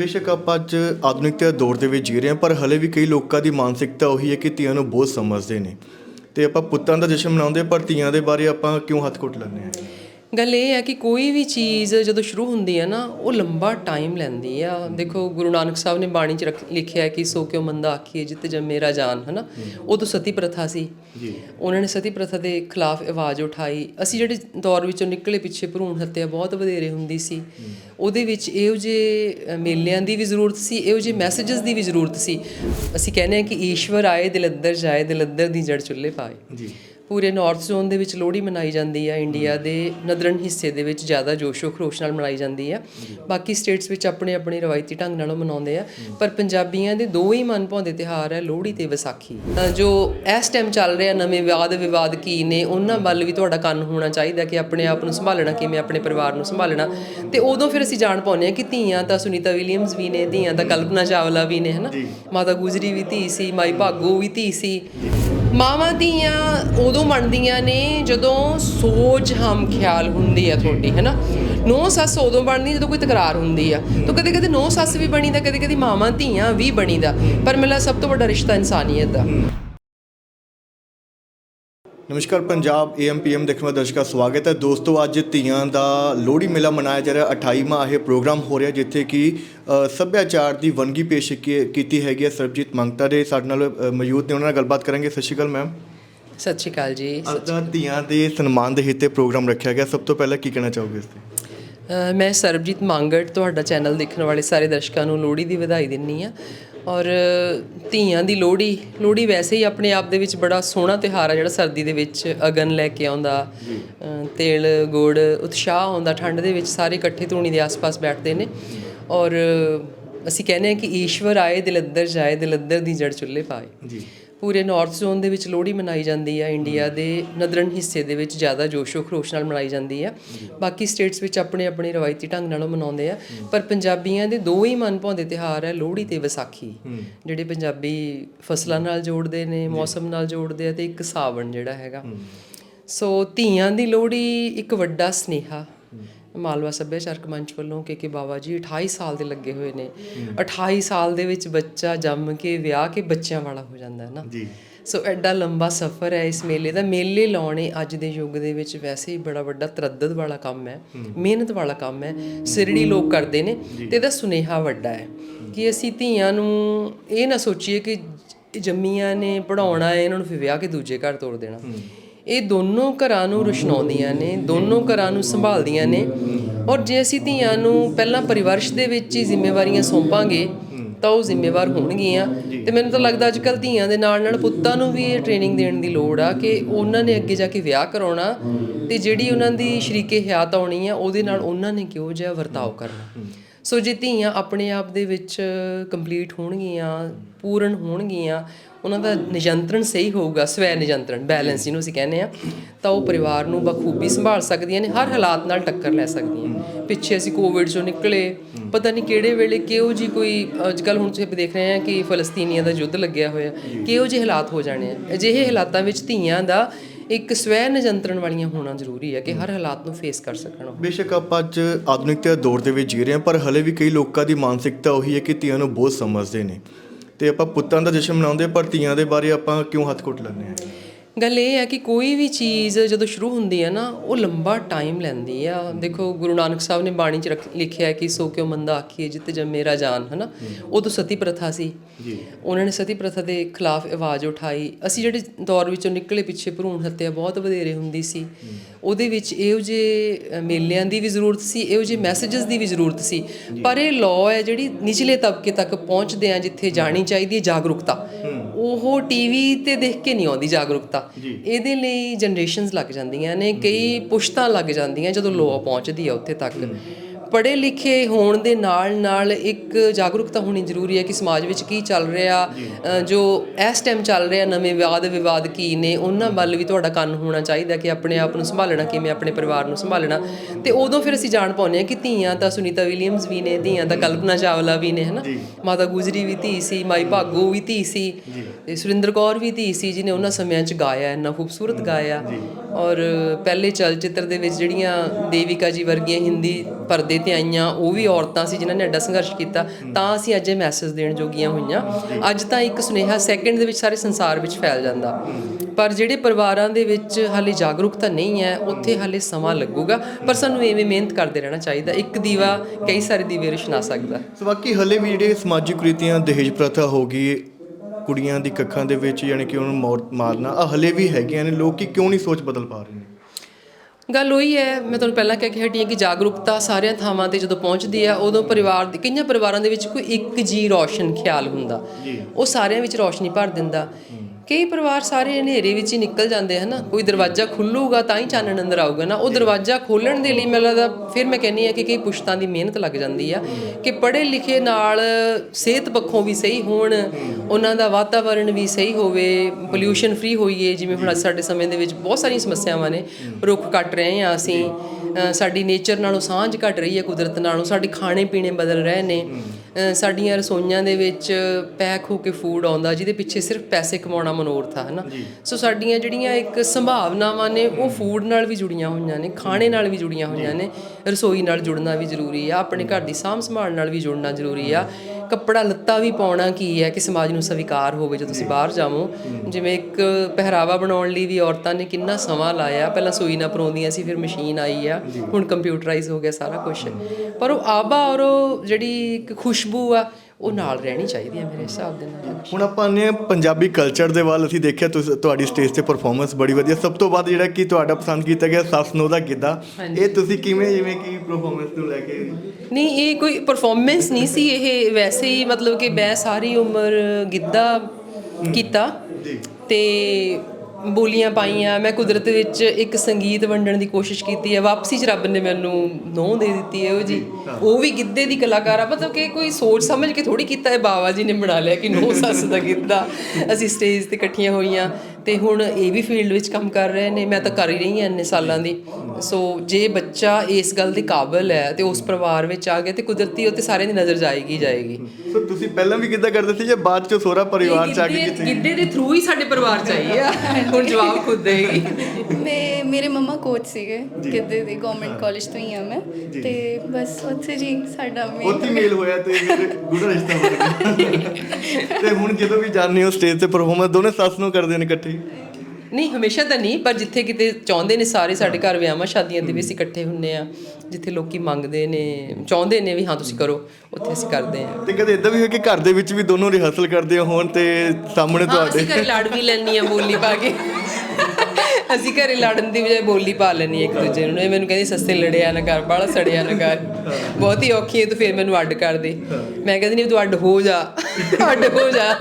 ਬੇਸ਼ੱਕ ਆਪਾਂ ਅੱਜ ਆਧੁਨਿਕਤਾ ਦੇ ਦੌਰ ਦੇ ਵਿੱਚ ਜੀ ਰਹੇ ਹਾਂ, ਪਰ ਹਲੇ ਵੀ ਕਈ ਲੋਕਾਂ ਦੀ ਮਾਨਸਿਕਤਾ ਉਹੀ ਹੈ ਕਿ ਧੀਆਂ ਨੂੰ ਬਹੁਤ ਸਮਝਦੇ ਨੇ। ਤੇ ਆਪਾਂ ਪੁੱਤਾਂ ਦਾ ਜਸ਼ਨ ਮਨਾਉਂਦੇ ਪਰ ਧੀਆਂ ਦੇ ਬਾਰੇ ਆਪਾਂ ਕਿਉਂ ਹੱਥ ਘੁੱਟ ਲੈਂਦੇ ਹਾਂ? ਗੱਲ ਇਹ ਹੈ ਕਿ ਕੋਈ ਵੀ ਚੀਜ਼ ਜਦੋਂ ਸ਼ੁਰੂ ਹੁੰਦੀ ਹੈ ਨਾ ਉਹ ਲੰਬਾ ਟਾਈਮ ਲੈਂਦੀ ਆ। ਦੇਖੋ ਗੁਰੂ ਨਾਨਕ ਸਾਹਿਬ ਨੇ ਬਾਣੀ ਚ ਲਿਖਿਆ ਹੈ ਕਿ ਸੋ ਕਿਉ ਮੰਦਾ ਆਖੀਏ ਜਿਤ ਜੰਮੇ ਰਾਜਾਨ ਹਨਾ? ਉਹ ਤਾਂ ਸਤੀ ਪ੍ਰਥਾ ਸੀ। ਜੀ। ਉਹਨਾਂ ਨੇ ਸਤੀ ਪ੍ਰਥਾ ਦੇ ਖਿਲਾਫ ਆਵਾਜ਼ ਉਠਾਈ। ਅਸੀਂ ਜਿਹੜੇ ਦੌਰ ਵਿੱਚੋਂ ਨਿਕਲੇ ਪਿੱਛੇ ਭਰੂਣ ਹੱਤਿਆ ਬਹੁਤ ਵਧੇਰੇ ਹੁੰਦੀ ਸੀ। ਉਹਦੇ ਵਿੱਚ ਇਹੋ ਜਿਹੇ ਮੇਲਿਆਂ ਦੀ ਵੀ ਜ਼ਰੂਰਤ ਸੀ ਇਹੋ ਜਿਹੇ ਮੈਸੇजेस ਦੀ ਵੀ ਜ਼ਰੂਰਤ ਸੀ। ਅਸੀਂ ਕਹਿੰਦੇ ਹਾਂ ਕਿ ਈਸ਼ਵਰ ਆਏ ਦਿਲ ਅੰਦਰ ਜਾਏ ਦਿਲ ਅੰਦਰ ਦੀ ਜੜ ਚੁੱਲ੍ਹੇ ਪਾਏ। ਜੀ। ਪੂਰੇ ਨਾਰਥ ਜ਼ੋਨ ਦੇ ਵਿੱਚ ਲੋਹੜੀ ਮਨਾਈ ਜਾਂਦੀ ਆ ਇੰਡੀਆ ਦੇ ਨਦਰਨ ਹਿੱਸੇ ਦੇ ਵਿੱਚ ਜ਼ਿਆਦਾ ਜੋਸ਼ੋ ਖਰੋਸ਼ ਨਾਲ ਮਨਾਈ ਜਾਂਦੀ ਆ। ਬਾਕੀ ਸਟੇਟਸ ਵਿੱਚ ਆਪਣੇ ਆਪਣੇ ਰਵਾਇਤੀ ਢੰਗ ਨਾਲੋਂ ਮਨਾਉਂਦੇ ਆ ਪਰ ਪੰਜਾਬੀਆਂ ਦੇ ਦੋ ਹੀ ਮਨ ਭਾਉਂਦੇ ਤਿਉਹਾਰ ਹੈ ਲੋਹੜੀ ਤੇ ਵਿਸਾਖੀ। ਤਾਂ ਜੋ ਇਸ ਟਾਈਮ ਚੱਲ ਰਿਹਾ ਨਵੇਂ ਵਿਵਾਦ ਵਿਵਾਦ ਕੀ ਨੇ ਉਹਨਾਂ ਵੱਲ ਵੀ ਤੁਹਾਡਾ ਕੰਨ ਹੋਣਾ ਚਾਹੀਦਾ ਕਿ ਆਪਣੇ ਆਪ ਨੂੰ ਸੰਭਾਲਣਾ ਕਿਵੇਂ ਆਪਣੇ ਪਰਿਵਾਰ ਨੂੰ ਸੰਭਾਲਣਾ। ਤੇ ਉਦੋਂ ਫਿਰ ਅਸੀਂ ਜਾਣ ਪਾਉਂਦੇ ਆ ਕਿ ਧੀਆਂ ਤਾਂ ਸੁਨੀਤਾ ਵਿਲੀਅਮਸ ਵੀ ਨੇ ਧੀਆਂ ਤਾਂ ਕਲਪਨਾ ਚਾਵਲਾ ਵੀ ਨੇ ਹਨਾ? ਮਾਤਾ ਗੁਜਰੀ ਵੀ ਧੀ ਸੀ ਮਾਈ ਭਾਗੋ ਵੀ ਧੀ ਸੀ। ਮਾਵਾਂ ਧੀਆਂ ਉਦੋਂ ਬਣਦੀਆਂ ਨੇ ਜਦੋਂ ਸੋਚ ਹਮ ਖਿਆਲ ਹੁੰਦੀ ਆ ਤੁਹਾਡੀ, ਹੈਨਾ? ਨੋ ਸੱਸ ਉਦੋਂ ਬਣਦੀ ਜਦੋਂ ਕੋਈ ਤਕਰਾਰ ਹੁੰਦੀ ਆ। ਤਾਂ ਕਦੇ ਕਦੇ ਨੋ ਸੱਸ ਵੀ ਬਣੀਦਾ ਕਦੇ ਕਦੇ ਮਾਵਾਂ ਧੀਆਂ ਵੀ ਬਣੀਦਾ। ਪਰ ਮੇਰਾ ਸਭ ਤੋਂ ਵੱਡਾ ਰਿਸ਼ਤਾ ਇਨਸਾਨੀਅਤ ਦਾ। ਨਮਸਕਾਰ ਪੰਜਾਬ ਏਐਮਪੀਐਮ ਦੇਖਣ ਵਾਲੇ ਦਰਸ਼ਕਾਂ ਸਵਾਗਤ ਹੈ। ਦੋਸਤੋ ਅੱਜ ਧੀਆਂ ਦਾ ਲੋਹੜੀ ਮੇਲਾ ਮਨਾਇਆ ਜਾ ਰਿਹਾ। 28ਵਾਂ ਇਹ ਪ੍ਰੋਗਰਾਮ ਹੋ ਰਿਹਾ ਜਿੱਥੇ ਕਿ ਸੱਭਿਆਚਾਰ ਦੀ ਵੰਨਗੀ ਪੇਸ਼ ਕੀਤੀ ਹੈਗੀ ਹੈ ਸਰਬਜੀਤ ਮੰਗਤਾ ਦੇ। ਸਾਡੇ ਨਾਲ ਮੌਜੂਦ ਨੇ ਉਹਨਾਂ ਨਾਲ ਗੱਲਬਾਤ ਕਰਾਂਗੇ। ਸਤਿ ਸ਼੍ਰੀ ਅਕਾਲ ਮੈਮ ਸਤਿ ਸ਼੍ਰੀ ਅਕਾਲ ਜੀ। ਅੱਜ ਦਾ ਧੀਆਂ ਦੇ ਸਨਮਾਨ ਦੇ ਹਿੱਤੇ ਪ੍ਰੋਗਰਾਮ ਰੱਖਿਆ ਗਿਆ। ਸਭ ਤੋਂ ਪਹਿਲਾਂ ਕੀ ਕਹਿਣਾ ਚਾਹੋਗੇ ਇਸ ਤੇ? ਮੈਂ ਸਰਬਜੀਤ ਮੰਗਟ ਤੁਹਾਡਾ ਚੈਨਲ ਦੇਖਣ ਵਾਲੇ ਸਾਰੇ ਦਰਸ਼ਕਾਂ ਨੂੰ ਲੋਹੜੀ ਦੀ ਵਧਾਈ ਦਿੰਨੀ ਆ। ਔਰ ਧੀਆਂ ਦੀ ਲੋਹੜੀ ਲੋਹੜੀ ਵੈਸੇ ਹੀ ਆਪਣੇ ਆਪ ਦੇ ਵਿੱਚ ਬੜਾ ਸੋਹਣਾ ਤਿਉਹਾਰ ਆ ਜਿਹੜਾ ਸਰਦੀ ਦੇ ਵਿੱਚ ਅਗਨ ਲੈ ਕੇ ਆਉਂਦਾ। ਤੇਲ ਗੁੜ ਉਤਸ਼ਾਹ ਆਉਂਦਾ ਠੰਡ ਦੇ ਵਿੱਚ ਸਾਰੇ ਇਕੱਠੇ ਧੂਣੀ ਦੇ ਆਸ-ਪਾਸ ਬੈਠਦੇ ਨੇ। ਔਰ ਅਸੀਂ ਕਹਿੰਦੇ ਹਾਂ ਕਿ ਈਸ਼ਵਰ ਆਏ ਦਿਲ ਅੰਦਰ ਜਾਏ ਦਿਲ ਅੰਦਰ ਦੀ ਜੜ ਚੁੱਲ੍ਹੇ ਪਾਏ। ਜੀ। ਪੂਰੇ ਨਾਰਥ ਜ਼ੋਨ ਦੇ ਵਿੱਚ ਲੋਹੜੀ ਮਨਾਈ ਜਾਂਦੀ ਆ ਇੰਡੀਆ ਦੇ ਨਦਰਨ ਹਿੱਸੇ ਦੇ ਵਿੱਚ ਜ਼ਿਆਦਾ ਜੋਸ਼ੋ ਖਰੋਸ਼ ਨਾਲ ਮਨਾਈ ਜਾਂਦੀ ਆ। ਬਾਕੀ ਸਟੇਟਸ ਵਿੱਚ ਆਪਣੇ ਆਪਣੇ ਰਵਾਇਤੀ ਢੰਗ ਨਾਲੋਂ ਮਨਾਉਂਦੇ ਆ। ਪਰ ਪੰਜਾਬੀਆਂ ਦੇ ਦੋ ਹੀ ਮਨ ਭਾਉਂਦੇ ਤਿਉਹਾਰ ਹੈ ਲੋਹੜੀ ਤੇ ਵਿਸਾਖੀ ਜਿਹੜੇ ਪੰਜਾਬੀ ਫਸਲਾਂ ਨਾਲ ਜੋੜਦੇ ਨੇ ਮੌਸਮ ਨਾਲ ਜੋੜਦੇ ਆ ਤੇ ਇੱਕ ਸਾਵਣ ਜਿਹੜਾ ਹੈਗਾ। ਸੋ ਧੀਆਂ ਦੀ ਲੋਹੜੀ ਇੱਕ ਵੱਡਾ ਸਨੇਹਾ ਮਾਲਵਾ ਸੱਭਿਆਚਾਰਕ ਮੰਚ ਵੱਲੋਂ ਕਿ ਕਿ ਬਾਬਾ ਜੀ 28 ਸਾਲ ਦੇ ਲੱਗੇ ਹੋਏ ਨੇ। 28 ਸਾਲ ਦੇ ਵਿੱਚ ਬੱਚਾ ਜੰਮ ਕੇ ਵਿਆਹ ਕੇ ਬੱਚਿਆਂ ਵਾਲਾ ਹੋ ਜਾਂਦਾ ਹੈ ਨਾ। ਜੀ। ਸੋ ਐਡਾ ਲੰਬਾ ਸਫ਼ਰ ਹੈ ਇਸ ਮੇਲੇ ਦਾ। ਮੇਲੇ ਲਾਉਣੇ ਅੱਜ ਦੇ ਯੁੱਗ ਦੇ ਵਿੱਚ ਵੈਸੇ ਹੀ ਬੜਾ ਵੱਡਾ ਤਰੱਦਦ ਵਾਲਾ ਕੰਮ ਹੈ ਮਿਹਨਤ ਵਾਲਾ ਕੰਮ ਹੈ ਸਿਰੜੀ ਲੋਕ ਕਰਦੇ ਨੇ ਤੇ ਇਹਦਾ ਸੁਨੇਹਾ ਵੱਡਾ ਹੈ ਕਿ ਅਸੀਂ ਧੀਆਂ ਨੂੰ ਇਹ ਨਾ ਸੋਚੀਏ ਕਿ ਜੰਮੀਆਂ ਨੇ ਪੜਾਉਣਾ ਹੈ ਇਹਨਾਂ ਨੂੰ ਫਿਰ ਵਿਆਹ ਕੇ ਦੂਜੇ ਘਰ ਤੋਰ ਦੇਣਾ। ਇਹ ਦੋਨੋਂ ਘਰਾਂ ਨੂੰ ਰੁਸ਼ਨਾਉਂਦੀਆਂ ਨੇ ਦੋਨੋਂ ਘਰਾਂ ਨੂੰ ਸੰਭਾਲਦੀਆਂ ਨੇ। ਔਰ ਜੇ ਅਸੀਂ ਧੀਆਂ ਨੂੰ ਪਹਿਲਾਂ ਪਰਿਵਰਸ਼ ਦੇ ਵਿੱਚ ਹੀ ਜ਼ਿੰਮੇਵਾਰੀਆਂ ਸੌਂਪਾਂਗੇ ਤਾਂ ਉਹ ਜ਼ਿੰਮੇਵਾਰ ਹੋਣਗੀਆਂ। ਤੇ ਮੈਨੂੰ ਤਾਂ ਲੱਗਦਾ ਅੱਜ ਕੱਲ੍ਹ ਧੀਆਂ ਦੇ ਨਾਲ ਨਾਲ ਪੁੱਤਾਂ ਨੂੰ ਵੀ ਇਹ ਟ੍ਰੇਨਿੰਗ ਦੇਣ ਦੀ ਲੋੜ ਆ ਕਿ ਉਹਨਾਂ ਨੇ ਅੱਗੇ ਜਾ ਕੇ ਵਿਆਹ ਕਰਾਉਣਾ ਤੇ ਜਿਹੜੀ ਉਹਨਾਂ ਦੀ ਸ਼ਰੀਕੇ ਹਯਾਤ ਆਉਣੀ ਆ ਉਹਦੇ ਨਾਲ ਉਹਨਾਂ ਨੇ ਕਿਹੋ ਜਿਹਾ ਵਰਤਾਓ ਕਰਨਾ। ਸੋ ਜੇ ਧੀਆਂ ਆਪਣੇ ਆਪ ਦੇ ਵਿੱਚ ਕੰਪਲੀਟ ਹੋਣਗੀਆਂ ਪੂਰਨ ਹੋਣਗੀਆਂ ਉਹਨਾਂ ਦਾ ਨਿਯੰਤਰਣ ਸਹੀ ਹੋਊਗਾ, ਸਵੈ ਨਿਯੰਤਰਣ ਬੈਲੈਂਸ ਜਿਹਨੂੰ ਅਸੀਂ ਕਹਿੰਦੇ ਆ ਤਾਂ ਉਹ ਪਰਿਵਾਰ ਨੂੰ ਬਖੂਬੀ ਸੰਭਾਲ ਸਕਦੀਆਂ ਨੇ, ਹਰ ਹਾਲਾਤ ਨਾਲ ਟੱਕਰ ਲੈ ਸਕਦੀਆਂ ਪਿੱਛੇ ਅਸੀਂ ਕੋਵਿਡ ਚੋਂ ਨਿਕਲੇ, ਪਤਾ ਨਹੀਂ ਕਿਹੜੇ ਵੇਲੇ ਕਿਹੋ ਜੀ ਕੋਈ ਅੱਜ ਕੱਲ ਹੁਣ ਤੁਸੀਂ ਦੇਖ ਰਹੇ ਹਾਂ ਕਿ ਫਲਸਤੀਨੀਆਂ ਦਾ ਯੁੱਧ ਲੱਗਿਆ ਹੋਇਆ, ਕਿਹੋ ਜਿਹੇ ਹਾਲਾਤ ਹੋ ਜਾਣੇ ਆ। ਅਜਿਹੇ ਹਾਲਾਤਾਂ ਵਿੱਚ ਧੀਆਂ ਦਾ ਇੱਕ ਸਵੈ ਨਿਯੰਤਰਣ ਵਾਲੀਆਂ ਹੋਣਾ ਜ਼ਰੂਰੀ ਹੈ ਕਿ ਹਰ ਹਾਲਾਤ ਨੂੰ ਫੇਸ ਕਰ ਸਕਣ ਬੇਸ਼ੱਕ ਆਪਾਂ ਅੱਜ ਆਧੁਨਿਕਤਾ ਦੌਰ ਦੇ ਵਿੱਚ ਜੀ ਰਹੇ ਹਾਂ, ਪਰ ਹਲੇ ਵੀ ਕਈ ਲੋਕਾਂ ਦੀ ਮਾਨਸਿਕਤਾ ਉਹੀ ਹੈ ਕਿ ਧੀਆਂ ਨੂੰ ਬਹੁਤ ਸਮਝਦੇ ਨੇ। ਤੇ ਆਪਾਂ ਪੁੱਤਾਂ ਦਾ ਜਸ਼ਨ ਮਨਾਉਂਦੇ ਪਰ ਧੀਆਂ ਦੇ ਬਾਰੇ ਆਪਾਂ ਕਿਉਂ ਹੱਥ ਘੁੱਟ ਲੈਂਦੇ ਹਾਂ? ਗੱਲ ਇਹ ਹੈ ਕਿ ਕੋਈ ਵੀ ਚੀਜ਼ ਜਦੋਂ ਸ਼ੁਰੂ ਹੁੰਦੀ ਹੈ ਨਾ ਉਹ ਲੰਬਾ ਟਾਈਮ ਲੈਂਦੀ ਆ। ਦੇਖੋ ਗੁਰੂ ਨਾਨਕ ਸਾਹਿਬ ਨੇ ਬਾਣੀ ਚ ਲਿਖਿਆ ਹੈ ਕਿ ਸੋ ਕਿਉ ਮੰਦਾ ਆਖੀਏ ਜਿਤ ਜੰਮੇ ਰਾਜਾਨ ਹਨਾ? ਉਹ ਤਾਂ ਸਤੀ ਪ੍ਰਥਾ ਸੀ। ਜੀ। ਉਹਨਾਂ ਨੇ ਸਤੀ ਪ੍ਰਥਾ ਦੇ ਖਿਲਾਫ ਆਵਾਜ਼ ਉਠਾਈ। ਅਸੀਂ ਜਿਹੜੇ ਦੌਰ ਵਿੱਚੋਂ ਨਿਕਲੇ ਪਿੱਛੇ ਭਰੂਣ ਹੱਤਿਆ ਬਹੁਤ ਵਧੇਰੇ ਹੁੰਦੀ ਸੀ। ਉਹਦੇ ਵਿੱਚ ਇਹੋ ਅ, ਮੇਲਿਆਂ ਦੀ ਵੀ ਜ਼ਰੂਰਤ ਸੀ ਇਹੋ ਜਿਹੇ ਮੈਸੇजेस ਦੀ ਵੀ ਜ਼ਰੂਰਤ ਸੀ। ਪਰ ਇਹ ਲਾਅ ਹੈ ਜਿਹੜੀ ਨਿਚਲੇ ਤਬਕੇ ਤੱਕ ਪਹੁੰਚਦੇ ਆ ਜਿੱਥੇ ਜਾਣੀ ਚਾਹੀਦੀ ਹੈ ਜਾਗਰੂਕਤਾ। ਉਹ ਟੀਵੀ ਤੇ ਦੇਖ ਕੇ ਨਹੀਂ ਆਉਂਦੀ ਜਾਗਰੂਕਤਾ। ਇਹਦੇ ਲਈ ਜਨਰੇਸ਼ਨਸ ਲੱਗ ਜਾਂਦੀਆਂ ਨੇ ਕਈ ਪੁਸ਼ਤਾਂ ਲੱਗ ਜਾਂਦੀਆਂ ਜਦੋਂ ਲਾਅ ਪਹੁੰਚਦੀ ਆ ਉੱਥੇ ਤੱਕ। ਪੜ੍ਹੇ ਲਿਖੇ ਹੋਣ ਦੇ ਨਾਲ ਨਾਲ ਇੱਕ ਜਾਗਰੂਕਤਾ ਹੋਣੀ ਜ਼ਰੂਰੀ ਹੈ ਕਿ ਸਮਾਜ ਵਿੱਚ ਕੀ ਚੱਲ ਰਿਹਾ ਜੋ। ਇਸ ਟਾਈਮ ਚੱਲ ਰਿਹਾ ਨਵੇਂ ਵਿਵਾਦ ਵਿਵਾਦ ਕੀ ਨੇ ਉਹਨਾਂ ਵੱਲ ਵੀ ਤੁਹਾਡਾ ਕੰਨ ਹੋਣਾ ਚਾਹੀਦਾ ਕਿ ਆਪਣੇ ਆਪ ਨੂੰ ਸੰਭਾਲਣਾ ਕਿਵੇਂ ਆਪਣੇ ਪਰਿਵਾਰ ਨੂੰ ਸੰਭਾਲਣਾ। ਤੇ ਉਦੋਂ ਫਿਰ ਅਸੀਂ ਜਾਣ ਪਾਉਂਦੇ ਹਾਂ ਕਿ ਧੀਆਂ ਤਾਂ ਸੁਨੀਤਾ ਵਿਲੀਅਮਸ ਵੀ ਨੇ ਧੀਆਂ ਤਾਂ ਕਲਪਨਾ ਚਾਵਲਾ ਵੀ ਨੇ ਹਨਾ? ਮਾਤਾ ਗੁਜਰੀ ਵੀ ਧੀ ਸੀ ਮਾਈ ਭਾਗੋ ਵੀ ਧੀ ਸੀ ਤੇ ਸੁਰਿੰਦਰ ਕੌਰ ਵੀ ਧੀ ਸੀ ਜਿਹਨੇ ਉਹਨਾਂ ਸਮਿਆਂ 'ਚ ਗਾਇਆ ਇੰਨਾ ਖੂਬਸੂਰਤ ਗਾਇਆ। ਔਰ ਪਹਿਲੇ ਚਲਚਿੱਤਰ ਦੇ ਵਿੱਚ ਜਿਹੜੀਆਂ ਦੇਵਿਕਾ ਜੀ ਵਰਗੀਆਂ ਹਿੰਦੀ ਪਰਦੇ ਤੇ ਆਈਆਂ, ਉਹ ਵੀ ਔਰਤਾਂ ਸੀ ਜਿਨ੍ਹਾਂ ਨੇ ਐਡਾ ਸੰਘਰਸ਼ ਕੀਤਾ, ਤਾਂ ਅਸੀਂ ਅੱਜ ਇਹ ਮੈਸੇਜ ਦੇਣ ਜੋਗੀਆਂ ਹੋਈਆਂ। ਅੱਜ ਤਾਂ ਇੱਕ ਸੁਨੇਹਾ ਸੈਕਿੰਡ ਦੇ ਵਿੱਚ ਸਾਰੇ ਸੰਸਾਰ ਵਿੱਚ ਫੈਲ ਜਾਂਦਾ। ਪਰ ਜਿਹੜੇ ਪਰਿਵਾਰਾਂ ਦੇ ਵਿੱਚ ਹਾਲੇ ਜਾਗਰੂਕਤਾ ਨਹੀਂ ਹੈ, ਉੱਥੇ ਹਾਲੇ ਸਮਾਂ ਲੱਗੂਗਾ। ਪਰ ਸਾਨੂੰ ਐਵੇਂ ਮਿਹਨਤ ਕਰਦੇ ਰਹਿਣਾ ਚਾਹੀਦਾ। ਇੱਕ ਦੀਵਾ ਕਈ ਸਾਰੇ ਦੀਵੇ ਰੁਸ਼ਨਾ ਸਕਦਾ। ਸੋ ਬਾਕੀ ਹਲੇ ਵੀ ਜਿਹੜੇ ਸਮਾਜਿਕ ਕੁਰੀਤੀਆਂ ਦਹੇਜ ਪ੍ਰਥਾ ਹੋ ਗਈ ਕੁੜੀਆਂ ਦੀ ਕੱਖਾਂ ਦੇ ਵਿੱਚ ਯਾਨੀ ਕਿ ਉਹਨੂੰ ਮੌਤ ਮਾਰਨਾ ਆ ਹਲੇ ਵੀ ਹੈਗੀਆਂ ਨੇ ਲੋਕ ਕੀ ਕਿਉਂ ਨਹੀਂ ਸੋਚ ਬਦਲ ਪਾ ਰਹੇ ਨੇ? ਗੱਲ ਉਹੀ ਹੈ ਮੈਂ ਤੁਹਾਨੂੰ ਪਹਿਲਾਂ ਕਹਿ ਕੇ ਹਟੀ ਹਾਂ ਕਿ ਜਾਗਰੂਕਤਾ ਸਾਰਿਆਂ ਥਾਵਾਂ ਤੇ ਜਦੋਂ ਪਹੁੰਚਦੀ ਆ ਉਦੋਂ ਪਰਿਵਾਰ ਦੇ ਕਈਆਂ ਪਰਿਵਾਰਾਂ ਦੇ ਵਿੱਚ ਕੋਈ ਇੱਕ ਜੀ ਰੌਸ਼ਨ ਖਿਆਲ ਹੁੰਦਾ। ਉਹ ਸਾਰਿਆਂ ਵਿੱਚ ਰੌਸ਼ਨੀ ਭਰ ਦਿੰਦਾ। ਕਈ ਪਰਿਵਾਰ ਸਾਰੇ ਹਨੇਰੇ ਵਿੱਚ ਹੀ ਨਿਕਲ ਜਾਂਦੇ ਹਨ। ਕੋਈ ਦਰਵਾਜ਼ਾ ਖੁੱਲੂਗਾ ਤਾਂ ਹੀ ਚਾਨਣ ਅੰਦਰ ਆਊਗਾ ਨਾ। ਉਹ ਦਰਵਾਜ਼ਾ ਖੋਲਣ ਦੇ ਲਈ ਮੈਨੂੰ ਲੱਗਦਾ ਫਿਰ ਮੈਂ ਕਹਿੰਨੀ ਆ ਕਿ ਕਈ ਪੁਸ਼ਤਾਂ ਦੀ ਮਿਹਨਤ ਲੱਗ ਜਾਂਦੀ ਆ ਕਿ ਪੜ੍ਹੇ ਲਿਖੇ ਨਾਲ ਸਿਹਤ ਪੱਖੋਂ ਵੀ ਸਹੀ ਹੋਣ, ਉਹਨਾਂ ਦਾ ਵਾਤਾਵਰਣ ਵੀ ਸਹੀ ਹੋਵੇ ਪੋਲਿਊਸ਼ਨ ਫ੍ਰੀ ਹੋਈਏ, ਜਿਵੇਂ ਹੁਣ ਅੱਜ ਸਾਡੇ ਸਮੇਂ ਦੇ ਵਿੱਚ ਬਹੁਤ ਸਾਰੀਆਂ ਸਮੱਸਿਆਵਾਂ ਨੇ। ਰੁੱਖ ਕੱਟ ਰਹੇ ਆ ਅਸੀਂ ਸਾਡੀ ਨੇਚਰ ਨਾਲੋਂ ਸਾਂਝ ਘਟ ਰਹੀ ਹੈ, ਕੁਦਰਤ ਨਾਲੋਂ, ਸਾਡੇ ਖਾਣੇ ਪੀਣੇ ਬਦਲ ਰਹੇ ਨੇ। ਸਾਡੀਆਂ ਰਸੋਈਆਂ ਦੇ ਵਿੱਚ ਪੈਕ ਹੋ ਕੇ ਫੂਡ ਆਉਂਦਾ ਜਿਹਦੇ ਪਿੱਛੇ ਸਿਰਫ ਪੈਸੇ ਕਮਾਉਣਾ ਮਨੋਰਥ ਆ ਹਨਾ? ਸੋ ਸਾਡੀਆਂ ਜਿਹੜੀਆਂ ਇੱਕ ਸੰਭਾਵਨਾਵਾਂ ਨੇ ਉਹ ਫੂਡ ਨਾਲ ਵੀ ਜੁੜੀਆਂ ਹੋਈਆਂ ਨੇ ਖਾਣੇ ਨਾਲ ਵੀ ਜੁੜੀਆਂ ਹੋਈਆਂ ਨੇ ਰਸੋਈ ਨਾਲ ਜੁੜਨਾ ਵੀ ਜ਼ਰੂਰੀ ਆ ਆਪਣੇ ਘਰ ਦੀ ਸਾਂਭ ਸੰਭਾਲ ਨਾਲ ਵੀ ਜੁੜਨਾ ਜ਼ਰੂਰੀ ਆ। ਕੱਪੜਾ ਲੱਤਾ ਵੀ ਪਾਉਣਾ ਕੀ ਹੈ ਕਿ ਸਮਾਜ ਨੂੰ ਸਵੀਕਾਰ ਹੋਵੇ ਜਦੋਂ ਤੁਸੀਂ ਬਾਹਰ ਜਾਵੋ। ਜਿਵੇਂ ਇੱਕ ਪਹਿਰਾਵਾ ਬਣਾਉਣ ਲਈ ਵੀ ਔਰਤਾਂ ਨੇ ਕਿੰਨਾ ਸਮਾਂ ਲਾਇਆ। ਪਹਿਲਾਂ ਸੂਈ ਨਾਲ ਪਰੋਂਦੀਆਂ ਸੀ ਫਿਰ ਮਸ਼ੀਨ ਆਈ ਆ। ਹੁਣ ਕੰਪਿਊਟਰਾਈਜ਼ ਹੋ ਗਿਆ ਸਾਰਾ ਕੁਝ ਪਰ ਉਹ ਆਬਾ ਔਰ ਉਹ ਜਿਹੜੀ ਇੱਕ ਖੁਸ਼ਬੂ ਆ ਉਹ ਨਾਲ ਰਹਿਣੀ ਚਾਹੀਦੀ ਹੈ ਮੇਰੇ ਹਿਸਾਬ ਦੇ ਨਾਲ। ਹੁਣ ਆਪਾਂ ਹਾਂ ਪੰਜਾਬੀ ਕਲਚਰ ਦੇ ਵੱਲ ਅਸੀਂ ਦੇਖਿਆ ਤੁਸੀਂ ਤੁਹਾਡੀ ਸਟੇਜ ਤੇ ਪਰਫਾਰਮੈਂਸ ਬੜੀ ਵਧੀਆ। ਸਭ ਤੋਂ ਵੱਧ ਜਿਹੜਾ ਕਿ ਤੁਹਾਡਾ ਪਸੰਦ ਕੀਤਾ ਗਿਆ ਸੱਸ ਨੋ ਦਾ ਗਿੱਧਾ। ਇਹ ਤੁਸੀਂ ਕਿਵੇਂ ਜਿਵੇਂ ਕਿ ਪਰਫਾਰਮੈਂਸ ਨੂੰ ਲੈ ਕੇ? ਨਹੀਂ ਇਹ ਕੋਈ ਪਰਫਾਰਮੈਂਸ ਨਹੀਂ ਸੀ ਇਹ ਵੈਸੇ ਹੀ ਮਤਲਬ ਕਿ ਮੈਂ ਸਾਰੀ ਉਮਰ ਗਿੱਧਾ ਕੀਤਾ ਤੇ ਬੋਲੀਆਂ ਪਾਈਆਂ ਮੈਂ ਕੁਦਰਤ ਵਿੱਚ ਇੱਕ ਸੰਗੀਤ ਵੰਡਣ ਦੀ ਕੋਸ਼ਿਸ਼ ਕੀਤੀ ਹੈ ਵਾਪਸੀ ਚ ਰੱਬ ਨੇ ਮੈਨੂੰ ਨੋਹ ਦੇ ਦਿੱਤੀ ਹੈ ਉਹ ਜੀ। ਉਹ ਵੀ ਗਿੱਧੇ ਦੀ ਕਲਾਕਾਰ ਆ ਮਤਲਬ ਕਿ ਕੋਈ ਸੋਚ ਸਮਝ ਕੇ ਥੋੜੀ ਕੀਤਾ ਹੈ ਬਾਬਾ ਜੀ ਨੇ ਬਣਾ ਲਿਆ ਕਿ ਨੋ ਸੱਸ ਦਾ ਗਿੱਧਾ। ਅਸੀਂ ਸਟੇਜ ਤੇ ਇਕੱਠੀਆਂ ਹੋਈਆਂ। ਤੇ ਹੁਣ ਇਹ ਵੀ ਫੀਲਡ ਵਿੱਚ ਕੰਮ ਕਰ ਰਹੇ ਨੇ ਮੈਂ ਤਾਂ ਕਰ ਹੀ ਰਹੀ ਹਾਂ ਇੰਨੇ ਸਾਲਾਂ ਦੀ। ਸੋ ਜੇ ਬੱਚਾ ਇਸ ਗੱਲ ਦੇ ਕਾਬਿਲ ਹੈ ਤੇ ਉਸ ਪਰਿਵਾਰ ਵਿੱਚ ਆ ਗਿਆ ਤੇ ਕੁਦਰਤੀ ਉਹ ਤੇ ਸਾਰਿਆਂ ਦੀ ਨਜ਼ਰ ਜਾਏਗੀ ਜਾਏਗੀ। ਸੋ ਤੁਸੀਂ ਪਹਿਲਾਂ ਵੀ ਕਿੱਦਾਂ ਕਰਦੇ ਸੀ ਜਾਂ ਬਾਅਦ ਚ ਸੋਹਰਾ ਪਰਿਵਾਰ ਚ ਆ ਕੇ ਕਿਤੇ ਗਿੱਧੇ ਦੇ ਥਰੂ ਹੀ ਸਾਡੇ ਪਰਿਵਾਰ ਚ ਆਈ ਆ। ਹੁਣ ਜਵਾਬ ਖੁਦ ਦੇਗੀ। ਮੈਂ ਮੇਰੇ ਮੰਮਾ ਕੋਚ ਸੀਗੇ ਕਿਤੇ ਦੇ ਗਵਰਨਮੈਂਟ ਕਾਲਜ ਤੋਂ ਹੀ ਆ ਮੈਂ। ਤੇ ਬਸ ਉੱਥੇ ਜੀ ਸਾਡਾ ਮੇਨ ਉੱਥੇ ਮੇਲ ਹੋਇਆ ਤੇ ਫਿਰ ਗੂੜਾ ਰਿਸ਼ਤਾ ਹੋ ਗਿਆ। ਤੇ ਹੁਣ ਜਦੋਂ ਵੀ ਜਾਂਦੇ ਹੋ ਸਟੇਜ ਤੇ ਪਰਫਾਰਮੈਂਸ ਦੋਨੇ ਸੱਸ ਨੂੰ ਕਰਦੇ ਨੇ ਇਕੱਠੇ। ਨਹੀਂ ਹਮੇਸ਼ਾ ਤਾਂ ਨਹੀਂ ਪਰ ਜਿੱਥੇ ਕਿਤੇ ਚਾਹੁੰਦੇ ਨੇ ਸਾਰੇ ਸਾਡੇ ਘਰ ਵਿਆਹਾਂ ਸ਼ਾਦੀਆਂ ਤੇ ਵੀ ਅਸੀਂ ਇਕੱਠੇ ਹੁੰਨੇ ਆ ਜਿੱਥੇ ਲੋਕੀ ਮੰਗਦੇ ਨੇ ਚਾਹੁੰਦੇ ਨੇ ਵੀ ਹਾਂ ਤੁਸੀਂ ਕਰੋ ਉੱਥੇ ਅਸੀਂ ਕਰਦੇ ਆ ਤੇ ਕਦੇ ਇਦਾਂ ਵੀ ਹੋਇਆ ਕਿ ਘਰ ਦੇ ਵਿੱਚ ਵੀ ਦੋਨੋਂ ਰਿਹਰਸਲ ਕਰਦੇ ਹੋਣ ਤੇ ਸਾਹਮਣੇ ਹਾਂ ਤੁਹਾਡੇ? ਅਸੀਂ ਘਰੇ ਲੜ ਵੀ ਲੈਣੀ ਆ ਬੋਲੀ ਪਾ ਕੇ। ਅਸੀਂ ਘਰੇ ਲੜਨ ਦੀ ਬਜਾਏ ਬੋਲੀ ਪਾ ਲੈਣੀ ਇੱਕ ਦੂਜੇ ਨੂੰ। ਇਹ ਮੈਨੂੰ ਕਹਿੰਦੀ ਸੱਸੇ ਲੜਿਆ ਨਾ ਕਰ ਬਾਹਲਾ ਸੜਿਆ ਨਾ ਕਰ। ਬਹੁਤ ਹੀ ਔਖੀ ਹੈ ਤੂੰ ਫਿਰ ਮੈਨੂੰ ਅੱਡ ਕਰ ਦੇ। ਮੈਂ ਕਹਿੰਦੀ ਨਹੀਂ ਤੂੰ ਅੱਡ ਹੋ ਜਾ। ਅੱਡ ਹੋ ਜਾ।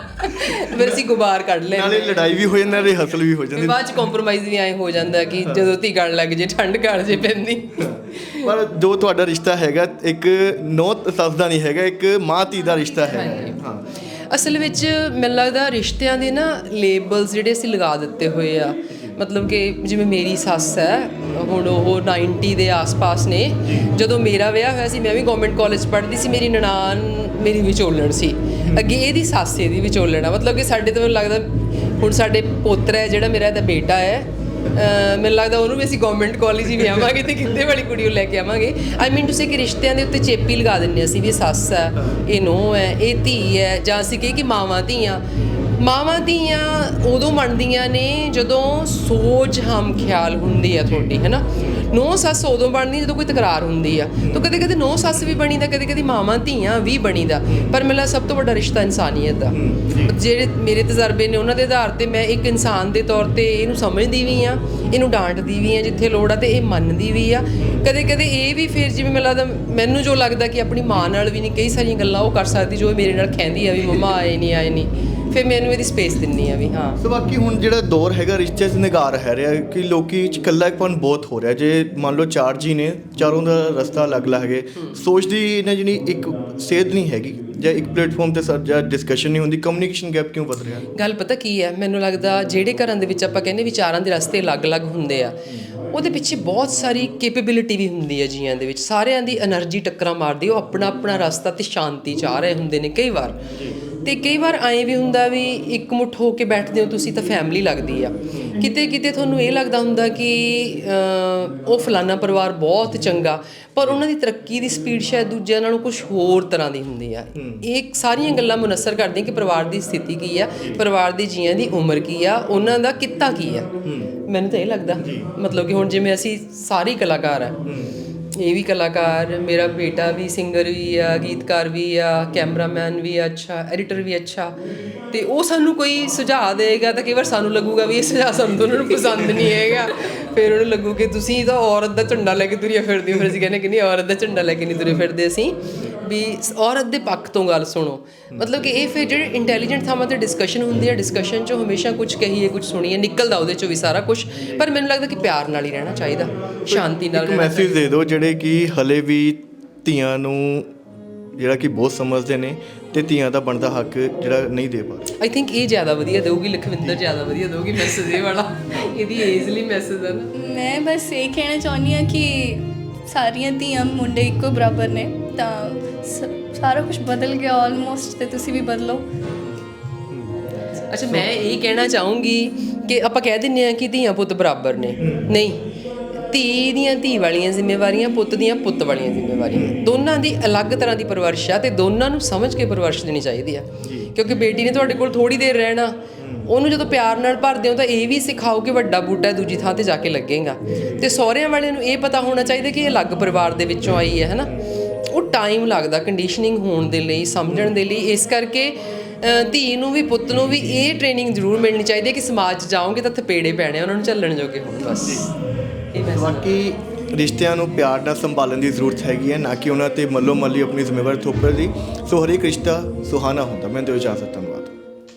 ਫਿਰ ਅਸੀਂ ਗੁਬਾਰ ਕੱਢ ਲੈਂਦੇ ਨਾਲੇ ਲੜਾਈ ਵੀ ਹੋ ਜਾਂਦੀ ਨਾਲੇ ਰਿਹਰਸਲ ਵੀ ਹੋ ਜਾਂਦੀ। ਬਾਅਦ ਚ ਕੰਪਰੋਮਾਈਜ਼ ਵੀ ਐ ਹੋ ਜਾਂਦਾ ਕਿ ਜਦੋਂ ਧੀ ਗੜ ਲੱਗ ਜੇ ਠੰਡ ਗੜ ਜੇ ਪੈਂਦੀ। ਪਰ ਜੋ ਤੁਹਾਡਾ ਰਿਸ਼ਤਾ ਹੈਗਾ ਇੱਕ ਨੌ ਸੱਸ ਦਾ ਨਹੀਂ ਹੈਗਾ ਇੱਕ ਮਾਂ ਧੀ ਦਾ ਰਿਸ਼ਤਾ ਹੈ। ਹਾਂ। ਅਸਲ ਵਿੱਚ ਮੈਨੂੰ ਲੱਗਦਾ ਰਿਸ਼ਤਿਆਂ ਦੇ ਨਾ ਲੇਬਲਸ ਜਿਹੜੇ ਅਸੀਂ ਲਗਾ ਦਿੱਤੇ ਹੋਏ ਆ ਮਤਲਬ ਕਿ ਜਿਵੇਂ ਮੇਰੀ ਸੱਸ ਹੈ ਹੁਣ ਉਹ 90 ਦੇ ਆਸ-ਪਾਸ ਨੇ। ਜਦੋਂ ਮੇਰਾ ਵਿਆਹ ਹੋਇਆ ਸੀ ਮੈਂ ਵੀ ਗਵਰਨਮੈਂਟ ਕਾਲਜ ਪੜ੍ਹਦੀ ਸੀ ਮੇਰੀ ਨਨਾਣ ਮੇਰੀ ਵਿਚੋਲਣ ਸੀ। ਅੱਗੇ ਇਹਦੀ ਸੱਸ ਇਹਦੀ ਵਿਚੋਲਣ ਆ। ਮਤਲਬ ਕਿ ਸਾਡੇ ਤੋਂ ਮੈਨੂੰ ਲੱਗਦਾ ਹੁਣ ਸਾਡੇ ਪੋਤਰਾ ਹੈ ਜਿਹੜਾ ਮੇਰਾ ਇਹਦਾ ਬੇਟਾ ਹੈ ਮੈਨੂੰ ਲੱਗਦਾ ਉਹਨੂੰ ਵੀ ਅਸੀਂ ਗਵਰਨਮੈਂਟ ਕਾਲਜ ਹੀ ਵਿਆਹਾਂਗੇ ਤੇ ਕਿੱਦੇ ਵਾਲੀ ਕੁੜੀ ਨੂੰ ਲੈ ਕੇ ਆਵਾਂਗੇ। ਆਈ ਮੀਨ ਟੂ ਸੇ ਕਿ ਰਿਸ਼ਤਿਆਂ ਦੇ ਉੱਤੇ ਚੇਪੀ ਲਗਾ ਦਿੰਨੇ ਅਸੀਂ ਵੀ ਸੱਸ ਹੈ ਇਹ ਨੂੰਹ ਹੈ ਇਹ ਧੀ ਹੈ ਜਾਂ ਅਸੀਂ ਕਹੇ ਕਿ ਮਾਵਾਂ ਧੀਆਂ। ਮਾਵਾਂ ਧੀਆਂ ਉਦੋਂ ਬਣਦੀਆਂ ਨੇ ਜਦੋਂ ਸੋਚ ਹਮ ਖਿਆਲ ਹੁੰਦੀ ਆ ਤੁਹਾਡੀ ਹੈਨਾ ਨੌ? ਸੱਸ ਉਦੋਂ ਬਣਦੀ ਜਦੋਂ ਕੋਈ ਤਕਰਾਰ ਹੁੰਦੀ ਆ। ਤਾਂ ਕਦੇ ਕਦੇ ਨੌ ਸੱਸ ਵੀ ਬਣੀਦਾ ਕਦੇ ਕਦੇ ਮਾਵਾਂ ਧੀਆਂ ਵੀ ਬਣੀਦਾ। ਪਰ ਮੇਰਾ ਸਭ ਤੋਂ ਵੱਡਾ ਰਿਸ਼ਤਾ ਇਨਸਾਨੀਅਤ ਦਾ। ਜਿਹੜੇ ਮੇਰੇ ਤਜਰਬੇ ਨੇ ਉਹਨਾਂ ਦੇ ਆਧਾਰ ਤੇ ਮੈਂ ਇੱਕ ਇਨਸਾਨ ਦੇ ਤੌਰ ਤੇ ਇਹਨੂੰ ਸਮਝਦੀ ਵੀ ਆ ਇਹਨੂੰ ਡਾਂਟਦੀ ਵੀ ਆ ਜਿੱਥੇ ਲੋੜ ਆ ਤੇ ਇਹ ਮੰਨਦੀ ਵੀ ਆ। ਕਦੇ ਕਦੇ ਇਹ ਵੀ ਫਿਰ ਜਿਵੇਂ ਮੈਨੂੰ ਲੱਗਦਾ ਮੈਨੂੰ ਜੋ ਲੱਗਦਾ ਕਿ ਆਪਣੀ ਮਾਂ ਨਾਲ ਵੀ ਨਹੀਂ ਕਈ ਸਾਰੀਆਂ ਗੱਲਾਂ ਉਹ ਕਰ ਸਕਦੀ ਜੋ ਮੇਰੇ ਨਾਲ ਕਹਿੰਦੀ ਆ ਵੀ ਮੰਮਾ ਆਏ ਨਹੀਂ ਆਏ ਨਹੀਂ ਫਿਰ ਮੈਨੂੰ ਇਹਦੀ ਸਪੇਸ ਦਿੰਨੀ ਆ ਵੀ ਹਾਂ। ਸੋ ਬਾਕੀ ਹੁਣ ਜਿਹੜਾ ਦੌਰ ਹੈਗਾ ਰਿਸ਼ਤੇ 'ਚ ਨਿਗਾਰ ਹੈ ਰਿਹਾ ਕਿ ਲੋਕੀ 'ਚ ਇਕੱਲਾਪਨ ਬਹੁਤ ਹੋ ਰਿਹਾ। ਜੇ ਮੰਨ ਲਓ ਚਾਰ ਜੀ ਨੇ ਚਾਰੋਂ ਦਾ ਰਸਤਾ ਅਲੱਗ-ਅਲੱਗ ਹੈਗੇ ਸੋਚਦੀ ਇਹਨਾਂ ਜਿਹੜੀ ਇੱਕ ਸੇਧ ਨਹੀਂ ਹੈਗੀ। ਜਾਂ ਇੱਕ ਪਲੇਟਫਾਰਮ ਤੇ ਸਰ ਜਾਂ ਡਿਸਕਸ਼ਨ ਨਹੀਂ ਹੁੰਦੀ ਕਮਿਊਨੀਕੇਸ਼ਨ ਗੈਪ ਕਿਉਂ ਵੱਧ ਰਿਹਾ? ਗੱਲ ਪਤਾ ਕੀ ਹੈ? ਮੈਨੂੰ ਲੱਗਦਾ ਜਿਹੜੇ ਘਰਾਂ ਦੇ ਵਿੱਚ ਆਪਾਂ ਕਹਿੰਦੇ ਵਿਚਾਰਾਂ ਦੇ ਰਸਤੇ ਅਲੱਗ-ਅਲੱਗ ਹੁੰਦੇ ਆ, ਉਹਦੇ ਪਿੱਛੇ ਬਹੁਤ ਸਾਰੀ ਕੈਪੇਬਿਲਿਟੀ ਵੀ ਹੁੰਦੀ ਹੈ ਜੀਆਂ ਦੇ ਵਿੱਚ। ਸਾਰਿਆਂ ਦੀ એનર્ਜੀ ਟੱਕਰਾਂ ਮਾਰਦੀ, ਉਹ ਆਪਣਾ ਆਪਣਾ ਰਸਤਾ ਤੇ ਸ਼ਾਂਤੀ ਚਾਹ ਰਹੇ ਹੁੰਦੇ ਨੇ ਕਈ ਵਾਰ। ਤੇ ਕਈ ਵਾਰ ਐਂ ਵੀ ਹੁੰਦਾ ਵੀ ਇੱਕ ਮੁੱਠ ਹੋ ਕੇ ਬੈਠਦੇ ਹੋ ਤੁਸੀਂ ਤਾਂ ਫੈਮਿਲੀ ਲੱਗਦੀ ਆ। ਕਿਤੇ ਕਿਤੇ ਤੁਹਾਨੂੰ ਇਹ ਲੱਗਦਾ ਹੁੰਦਾ ਕਿ ਉਹ ਫਲਾਨਾ ਪਰਿਵਾਰ ਬਹੁਤ ਚੰਗਾ ਪਰ ਉਹਨਾਂ ਦੀ ਤਰੱਕੀ ਦੀ ਸਪੀਡ ਸ਼ਾਇਦ ਦੂਜਿਆਂ ਨਾਲੋਂ ਕੁਝ ਹੋਰ ਤਰ੍ਹਾਂ ਦੀ ਹੁੰਦੀ ਆ। ਇਹ ਸਾਰੀਆਂ ਗੱਲਾਂ ਮੁਨਸਰ ਕਰਦੀਆਂ ਕਿ ਪਰਿਵਾਰ ਦੀ ਸਥਿਤੀ ਕੀ ਆ ਪਰਿਵਾਰ ਦੇ ਜੀਆਂ ਦੀ ਉਮਰ ਕੀ ਆ ਉਹਨਾਂ ਦਾ ਕਿੱਤਾ ਕੀ ਆ। ਮੈਨੂੰ ਤਾਂ ਇਹ ਲੱਗਦਾ ਮਤਲਬ ਕਿ ਹੁਣ ਜਿਵੇਂ ਅਸੀਂ ਸਾਰੇ ਕਲਾਕਾਰ ਆ ਇਹ ਵੀ ਕਲਾਕਾਰ, ਮੇਰਾ ਬੇਟਾ ਵੀ ਸਿੰਗਰ ਵੀ ਆ, ਗੀਤਕਾਰ ਵੀ ਆ ਕੈਮਰਾਮੈਨ ਵੀ ਆ ਅੱਛਾ ਐਡੀਟਰ ਵੀ ਅੱਛਾ। ਤੇ ਉਹ ਸਾਨੂੰ ਕੋਈ ਸੁਝਾਅ ਦੇਗਾ ਤਾਂ ਕਈ ਵਾਰ ਸਾਨੂੰ ਲੱਗੂਗਾ ਵੀ ਇਹ ਸੁਝਾਅ ਸਾਨੂੰ ਤਾਂ ਉਹਨਾਂ ਨੂੰ ਪਸੰਦ ਨਹੀਂ ਹੈਗਾ। ਫਿਰ ਉਹਨੂੰ ਲੱਗੂ ਕਿ ਤੁਸੀਂ ਤਾਂ ਔਰਤ ਦਾ ਝੰਡਾ ਲੈ ਕੇ ਤੁਰੀਆਂ ਫਿਰਦੇ ਹੋ। ਫਿਰ ਅਸੀਂ ਕਹਿੰਦੇ ਕਿ ਨਹੀਂ, ਔਰਤ ਦਾ ਝੰਡਾ ਲੈ ਕੇ ਨਹੀਂ ਤੁਰੇ ਫਿਰਦੇ ਅਸੀਂ। ਵੀ ਔਰਤ ਦੇ ਪੱਖ ਤੋਂ ਗੱਲ ਸੁਣੋ। ਮਤਲਬ ਕਿ ਇਹ ਫਿਰ ਜਿਹੜੇ ਇੰਟੈਲੀਜੈਂਟ ਥਾਵਾਂ ਤੇ ਡਿਸਕਸ਼ਨ ਹੁੰਦੀ ਹੈ ਡਿਸਕਸ਼ਨ 'ਚ ਹਮੇਸ਼ਾ ਕੁਝ ਕਹੀਏ ਕੁਝ ਸੁਣੀਏ ਨਿਕਲਦਾ ਉਹਦੇ 'ਚੋਂ ਵੀ ਸਾਰਾ ਕੁਝ ਪਰ ਮੈਨੂੰ ਲੱਗਦਾ ਕਿ ਪਿਆਰ ਨਾਲ ਹੀ ਰਹਿਣਾ ਚਾਹੀਦਾ ਸ਼ਾਂਤੀ ਨਾਲ ਇੱਕ ਰਹਿਣਾ ਮੈਸੇਜ ਦੇ ਦਿਓ ਜਿਹੜੇ ਕਿ ਹਲੇ ਵੀ ਧੀਆਂ ਨੂੰ ਜਿਹੜਾ ਕਿ ਬਹੁਤ ਸਮਝਦੇ ਨੇ ਤੇ ਧੀਆਂ ਦਾ ਬਣਦਾ ਹੱਕ ਜਿਹੜਾ ਨਹੀਂ ਦੇ ਪਾ ਰਹੇ। ਆਈ ਥਿੰਕ ਇਹ ਜ਼ਿਆਦਾ ਵਧੀਆ ਦੇਊਗੀ ਲਖਵਿੰਦਰ ਜ਼ਿਆਦਾ ਵਧੀਆ ਦੇਊਗੀ ਮੈਸੇਜ ਇਹ ਵਾਲਾ। ਇਹਦੀ ਏਜ ਲਈ ਮੈਸੇਜ ਹੈ ਨਾ। ਮੈਂ ਬਸ ਇਹ ਕਹਿਣਾ ਚਾਹੁੰਦੀ ਹਾਂ ਕਿ ਸਾਰੀਆਂ ਧੀਆਂ ਮੁੰਡੇ ਇੱਕੋ ਬਰਾਬਰ ਨੇ ਤਾਂ ਸ- ਸਾਰਾ ਕੁਝ ਬਦਲ ਗਿਆ ਆਲਮੋਸਟ ਤੇ ਤੁਸੀਂ ਵੀ ਬਦਲੋ। ਅੱਛਾ ਮੈਂ ਇਹ ਕਹਿਣਾ ਚਾਹੂੰਗੀ ਕਿ ਆਪਾਂ ਕਹਿ ਦਿੰਨੇ ਆ ਕਿ ਧੀਆਂ ਪੁੱਤ ਬਰਾਬਰ ਨੇ। ਨਹੀਂ ਧੀ ਦੀਆਂ ਧੀ ਵਾਲੀਆਂ ਜ਼ਿੰਮੇਵਾਰੀਆਂ ਪੁੱਤ ਦੀਆਂ ਪੁੱਤ ਵਾਲੀਆਂ ਜ਼ਿੰਮੇਵਾਰੀਆਂ। ਦੋਨਾਂ ਦੀ ਅਲੱਗ ਤਰ੍ਹਾਂ ਦੀ ਪਰਵਰਿਸ਼ ਆ ਤੇ ਦੋਨਾਂ ਨੂੰ ਸਮਝ ਕੇ ਪਰਵਰਿਸ਼ ਦੇਣੀ ਚਾਹੀਦੀ ਆ। ਕਿਉਂਕਿ ਬੇਟੀ ਨੇ ਤੁਹਾਡੇ ਕੋਲ ਥੋੜੀ ਦੇਰ ਰਹਿਣਾ। ਉਹਨੂੰ ਜਦੋਂ ਪਿਆਰ ਨਾਲ ਭਰਦੇ ਹੋ ਤਾਂ ਇਹ ਵੀ ਸਿਖਾਓ ਕਿ ਵੱਡਾ ਬੂਟਾ ਦੂਜੀ ਥਾਂ ਤੇ ਜਾ ਕੇ ਲੱਗੇਗਾ। ਤੇ ਸਹੁਰਿਆਂ ਵਾਲਿਆਂ ਨੂੰ ਇਹ ਪਤਾ ਹੋਣਾ ਚਾਹੀਦਾ ਕਿ ਇਹ ਅਲੱਗ ਪਰਿਵਾਰ ਦੇ ਵਿੱਚੋਂ ਆਈ ਹੈ ਹਨਾ ਉਹ ਟਾਈਮ ਲੱਗਦਾ ਕੰਡੀਸ਼ਨਿੰਗ ਹੋਣ ਦੇ ਲਈ ਸਮਝਣ ਦੇ ਲਈ। ਇਸ ਕਰਕੇ ਧੀ ਨੂੰ ਵੀ ਪੁੱਤ ਨੂੰ ਵੀ ਇਹ ਟ੍ਰੇਨਿੰਗ ਜ਼ਰੂਰ ਮਿਲਣੀ ਚਾਹੀਦੀ ਹੈ ਕਿ ਸਮਾਜ 'ਚ ਜਾਓਗੇ ਤਾਂ ਥਪੇੜੇ ਪੈਣੇ ਉਹਨਾਂ ਨੂੰ ਚੱਲਣ ਜੋਗੇ ਹੋਣ ਬਸ। ਬਾਕੀ ਰਿਸ਼ਤਿਆਂ ਨੂੰ ਪਿਆਰ ਨਾਲ ਸੰਭਾਲਣ ਦੀ ਜ਼ਰੂਰਤ ਹੈਗੀ ਹੈ ਨਾ ਕਿ ਉਹਨਾਂ ਤੇ ਮੱਲੋ ਮੱਲੀ ਆਪਣੀ ਜ਼ਿੰਮੇਵਾਰੀ ਥੋਪਣ ਦੀ। ਸੋ ਹਰੇਕ ਰਿਸ਼ਤਾ ਸੁਹਾਣਾ ਹੁੰਦਾ ਮੈਂ ਦਿਓ ਇਜਾਜ਼ਤ ਹਾਂ।